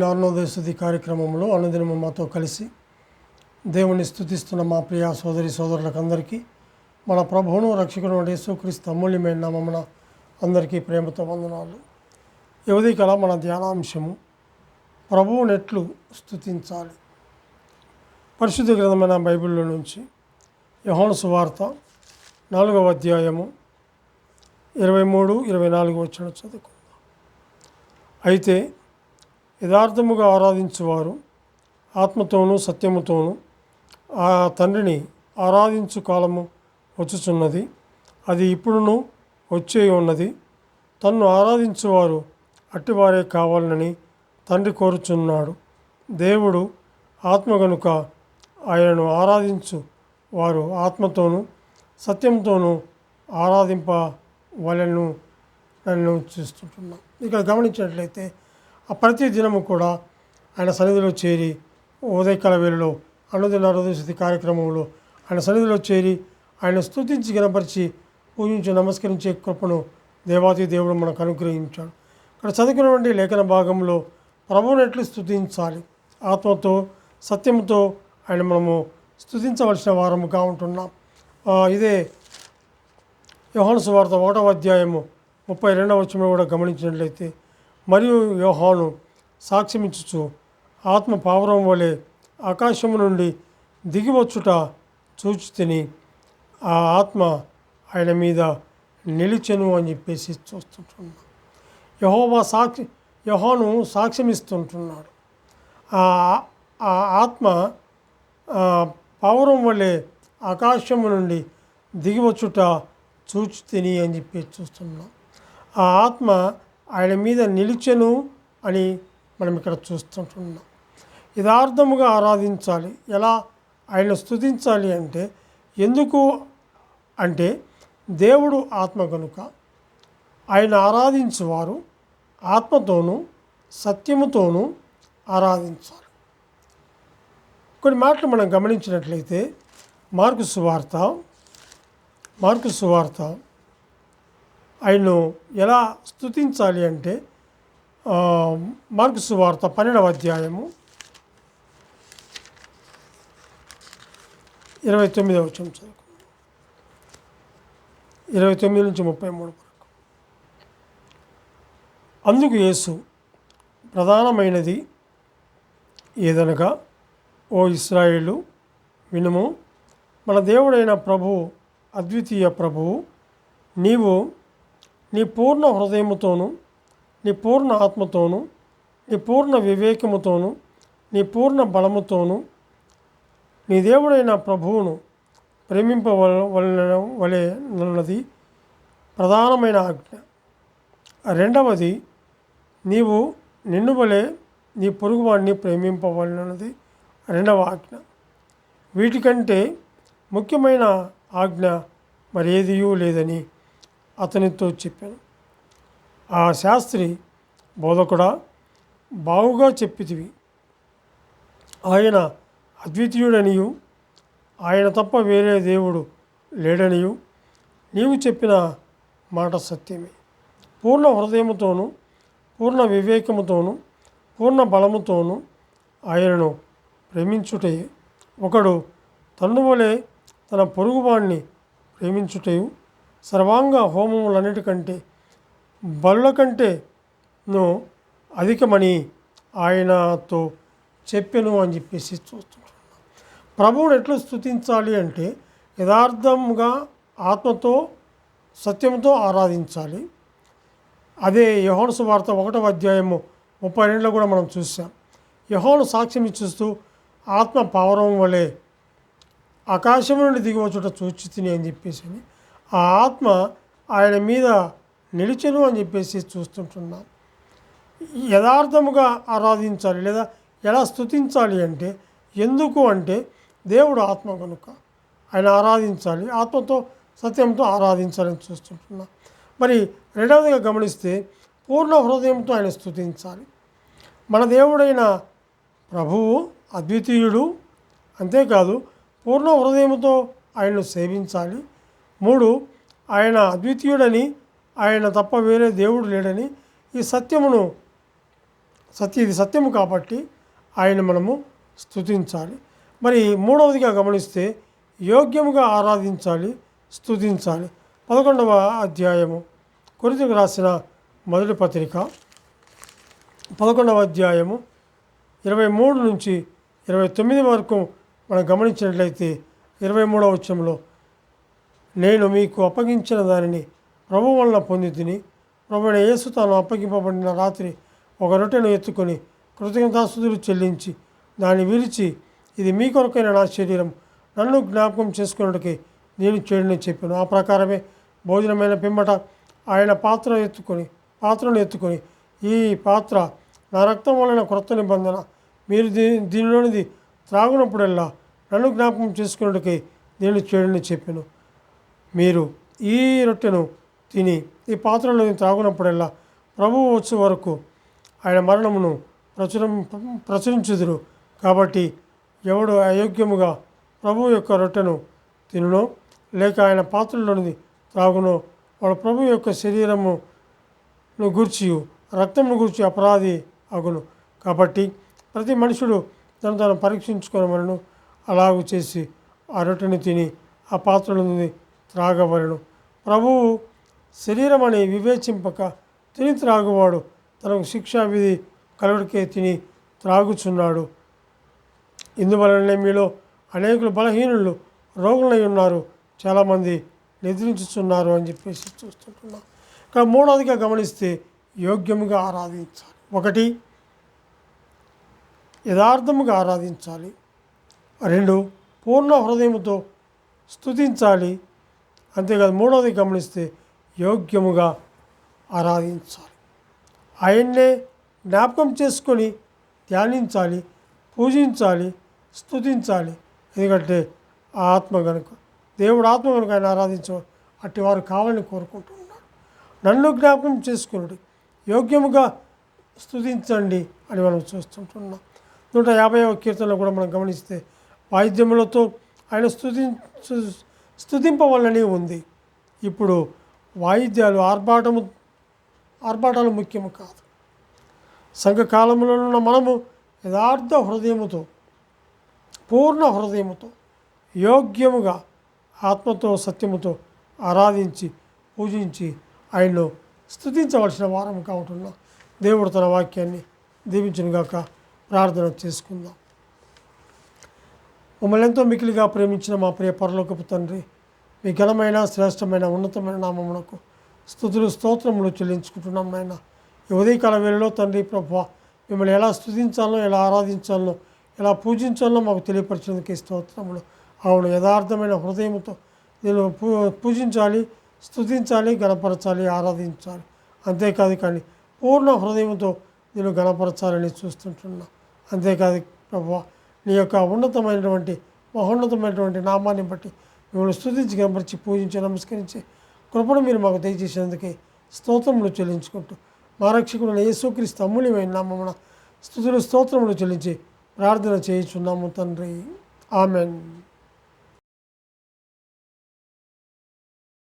Online అరుణోదయస్థుతి కార్యక్రమంలో అనుదినము మాతో కలిసి దేవుని స్థుతిస్తున్న మా ప్రియ సోదరి సోదరులకందరికీ మన ప్రభువును రక్షకుడు యేసుక్రీస్తు అమూల్యమైన నామమున అందరికీ ప్రేమతో వందనాలు. యువతి కళ మన ధ్యానాంశము ప్రభువునెట్లు స్థుతించాలి పరిశుద్ధ గ్రంథమైన బైబిల్లో నుంచి యహోను సువార్త నాలుగవ అధ్యాయము ఇరవై మూడు ఇరవై నాలుగు వచ్చిన చదువుకుందాం. అయితే యథార్థముగా ఆరాధించువారు ఆత్మతోనూ సత్యముతోనూ ఆ తండ్రిని ఆరాధించు కాలము వచ్చుచున్నది. అది ఇప్పుడును వచ్చే ఉన్నది. తన్ను ఆరాధించువారు అట్టివారే కావాలని తండ్రి కోరుచున్నాడు. దేవుడు ఆత్మ గనుక ఆయనను ఆరాధించు వారు ఆత్మతోనూ సత్యంతోనూ ఆరాధింపవలను నన్ను చూస్తుంటున్నాం. ఇక్కడ గమనించినట్లయితే ప్రతి దినము కూడా ఆయన సన్నిధిలో చేరి ఉదయకాల వేళలో అనుదిన అరుదశతి కార్యక్రమంలో ఆయన సన్నిధిలో చేరి ఆయన స్తుతించి గనపరిచి పూజించి నమస్కరించే కృపను దేవాతి దేవుడు మనకు అనుగ్రహించాడు. ఇక్కడ చదువుకున్నటువంటి లేఖన భాగంలో ప్రభువుని ఎట్లు స్తుతించాలి? ఆత్మతో సత్యంతో ఆయన మనము స్తుతించవలసిన వారముగా ఉంటున్నాం. ఇదే యోహాను సువార్త ఒకటవ అధ్యాయము ముప్పై రెండవ వచనం కూడా గమనించినట్లయితే మరియు యోహాను సాక్ష్యమిచ్చుచు ఆత్మ పావురం వలె ఆకాశము నుండి దిగివచ్చుట చూచి తిని ఆ ఆత్మ ఆయన మీద నిలిచెను అని చెప్పేసి చూస్తుంటున్నాడు. యహోవా సాక్షి యహోను సాక్ష్యమిస్తుంటున్నాడు. ఆ ఆ ఆత్మ ఆ, పావురం వలె ఆకాశము నుండి దిగివచ్చుట చూచి తిని అని చెప్పి చూస్తున్నాం. ఆ ఆత్మ ఆయన మీద నిలిచెను అని మనం ఇక్కడ చూస్తుంటున్నాం. యథార్థముగా ఆరాధించాలి. ఎలా? ఆయన స్తుతించాలి అంటే ఎందుకు అంటే దేవుడు ఆత్మ కనుక ఆయన ఆరాధించేవారు ఆత్మతోనూ సత్యముతోనూ ఆరాధించాలి. కొన్ని మాటలు మనం గమనించినట్లయితే మార్కు సువార్త మార్కు సువార్త ఆయన్ను ఎలా స్తుతించాలి అంటే ఆ, మార్కు సువార్త పన్నెండవ అధ్యాయము ఇరవై తొమ్మిదవ వచ్చిన చదువు ఇరవై తొమ్మిది నుంచి ముప్పై మూడు వరకు. అందుకు యేసు ప్రధానమైనది ఏదనగా ఓ ఇస్రాయేలు వినుము మన దేవుడైన ప్రభువు అద్వితీయ ప్రభువు నీవు నీ పూర్ణ హృదయముతోను నీ పూర్ణ ఆత్మతోనూ నీ పూర్ణ వివేకముతోను నీ పూర్ణ బలముతోను నీ దేవుడైన ప్రభువును ప్రేమింపవల వలన ప్రధానమైన ఆజ్ఞ. రెండవది నీవు నిన్ను వలె నీ పొరుగువాడిని ప్రేమింపవలనది రెండవ ఆజ్ఞ. వీటికంటే ముఖ్యమైన ఆజ్ఞ మరేదియూ లేదని అతనితో చెప్పాను. ఆ శాస్త్రి బోధకుడా బావుగా చెప్పితివి. ఆయన అద్వితీయుడనియు ఆయన తప్ప వేరే దేవుడు లేడనియు నీవు చెప్పిన మాట సత్యమే. పూర్ణ హృదయముతోనూ పూర్ణ వివేకముతోనూ పూర్ణ బలముతోనూ ఆయనను ప్రేమించుటే ఒకడు తన్నువలే తన పొరుగువాణ్ణి ప్రేమించుటయు సర్వాంగ హోమములన్నిటికంటే బలుల కంటే ను అధికమని ఆయనతో చెప్పెను అని చెప్పేసి చూస్తున్నాను ప్రభువుని ఎట్లా స్థుతించాలి అంటే యథార్థంగా ఆత్మతో సత్యంతో ఆరాధించాలి. అదే యహోను సువార్త ఒకటవ అధ్యాయము ముప్పై రెండులో కూడా మనం చూసాం. యహోను సాక్ష్యం ఇచ్చిస్తూ ఆత్మ పావరం వలె ఆకాశం నుండి దిగివచ్చుట చూచి తిని అని చెప్పేసి ఆ ఆత్మ ఆయన మీద నిలిచెను అని చెప్పేసి చూస్తుంటున్నాం. యథార్థముగా ఆరాధించాలి లేదా ఎలా స్థుతించాలి అంటే ఎందుకు అంటే దేవుడు ఆత్మ కనుక ఆయన ఆరాధించాలి ఆత్మతో సత్యంతో ఆరాధించాలని చూస్తుంటున్నాం. మరి రెండవదిగా గమనిస్తే పూర్ణ హృదయంతో ఆయన స్థుతించాలి మన దేవుడైన ప్రభువు అద్వితీయుడు అంతేకాదు పూర్ణ హృదయముతో ఆయన్ను సేవించాలి. మూడు ఆయన అద్వితీయుడని ఆయన తప్ప వేరే దేవుడు లేడని ఈ సత్యమును సత్య ఇది సత్యము కాబట్టి ఆయన మనము స్థుతించాలి మరి మూడవదిగా గమనిస్తే యోగ్యముగా ఆరాధించాలి స్థుతించాలి పదకొండవ అధ్యాయము కొరితకు రాసిన మొదటి పత్రిక. పదకొండవ అధ్యాయము ఇరవై మూడు నుంచి ఇరవై తొమ్మిది వరకు మనం గమనించినట్లయితే ఇరవై మూడవ వచ్చంలో నేను మీకు అప్పగించిన దానిని ప్రభు వలన పొంది తిని ప్రభువైన యేసు తాను అప్పగింపబడిన రాత్రి ఒక రొట్టెను ఎత్తుకొని కృతజ్ఞతాస్తుతులు చెల్లించి దాన్ని విరిచి ఇది మీ కొరకైన నా శరీరం నన్ను జ్ఞాపకం చేసుకున్నట్టుకి నేను చేయడని చెప్పాను. ఆ ప్రకారమే భోజనమైన పిమ్మట ఆయన పాత్ర ఎత్తుకొని పాత్రను ఎత్తుకొని ఈ పాత్ర నా రక్తం వలన క్రొత్త నిబంధన. మీరు దీ దీనిలోనిది త్రాగునప్పుడల్లా నన్ను జ్ఞాపకం చేసుకున్నట్టుకై నేను చేయడని చెప్పాను. మీరు ఈ రొట్టెను తిని ఈ పాత్రలో త్రాగునప్పుడల్లా ప్రభువు వచ్చే వరకు ఆయన మరణమును ప్రచురం ప్రచురించుదురు. కాబట్టి ఎవడు అయోగ్యముగా ప్రభు యొక్క రొట్టెను తినునో లేక ఆయన పాత్రలోనిది త్రాగునో వాడు ప్రభు యొక్క శరీరమును గూర్చి రక్తమును గూర్చి అపరాధి అగును. కాబట్టి ప్రతి మనుషుడు తను తను పరీక్షించుకోవడం అలాగూ చేసి ఆ రొట్టెను తిని ఆ పాత్రల త్రాగవలను. ప్రభువు శరీరం అని వివేచింపక తిని త్రాగువాడు. తనకు శిక్షావిధి విధి కలుడికే తిని త్రాగుచున్నాడు. ఇందువలనే మీలో అనేకులు బలహీనులు రోగులై ఉన్నారు. చాలామంది నిద్రించుచున్నారు అని చెప్పేసి చూస్తుంటున్నాం. ఇక్కడ మూడవదిగా గమనిస్తే యోగ్యముగా ఆరాధించాలి. ఒకటి యథార్థముగా ఆరాధించాలి. రెండు పూర్ణ హృదయముతో స్తుతించాలి. అంతేకాదు మూడవది గమనిస్తే యోగ్యముగా ఆరాధించాలి. ఆయన్నే జ్ఞాపకం చేసుకొని ధ్యానించాలి పూజించాలి స్థుతించాలి ఎందుకంటే ఆ ఆత్మ కనుక దేవుడు ఆత్మ కనుక ఆయన ఆరాధించ అట్టి వారు కావాలని కోరుకుంటున్నారు నన్ను జ్ఞాపకం చేసుకున్నాడు యోగ్యముగా స్థుతించండి అని మనం చూస్తుంటున్నాం. నూట యాభైవ కీర్తనలో కూడా మనం గమనిస్తే వాయిద్యములతో ఆయన స్థుతి స్తుతింపవలని ఉంది. ఇప్పుడు వాయిద్యాలు ఆర్భాటము ఆర్భాటాలు ముఖ్యము కాదు. సంఘకాలంలో ఉన్న మనము యథార్థ హృదయముతో పూర్ణ హృదయముతో యోగ్యముగా ఆత్మతో సత్యముతో ఆరాధించి పూజించి ఆయన్ను స్తుతించవలసిన వారం కావటంలో దేవుడు తన వాక్యాన్ని దీవించునుగాక ప్రార్థన చేసుకుందాం. మమ్మల్ని ఎంతో మికిలిగా ప్రేమించిన మా ప్రియ పరలోకపు తండ్రి మీ ఘనమైన శ్రేష్టమైన ఉన్నతమైన నామమునకు స్థుతులు స్తోత్రములు చెల్లించుకుంటున్నాం నాయన. ఈ ఉదయకాల వేళలో తండ్రి ప్రభు మిమ్మల్ని ఎలా స్థుతించాలో ఎలా ఆరాధించాలో ఎలా పూజించాలో మాకు తెలియపరిచినందుకు స్తోత్రములు. అవును యథార్థమైన హృదయంతో నేను పూ పూజించాలి స్తుతించాలి గణపరచాలి ఆరాధించాలి. అంతేకాదు కానీ పూర్ణ హృదయంతో నేను గణపరచాలని చూస్తుంటున్నా. అంతేకాదు ప్రభు నీ యొక్క ఉన్నతమైనటువంటి మహోన్నతమైనటువంటి నామాన్ని బట్టి మిమ్మల్ని స్థుతించి గమనించి పూజించి నమస్కరించి కృపను మీరు మాకు దయచేసేందుకు స్తోత్రములు చెల్లించుకుంటూ మా రక్షకుడు యేసుక్రీస్తు అమూల్యమైన నామమున స్థుతులు స్తోత్రములు చెల్లించి ప్రార్థన చేయించున్నాము తండ్రి. ఆమెన్.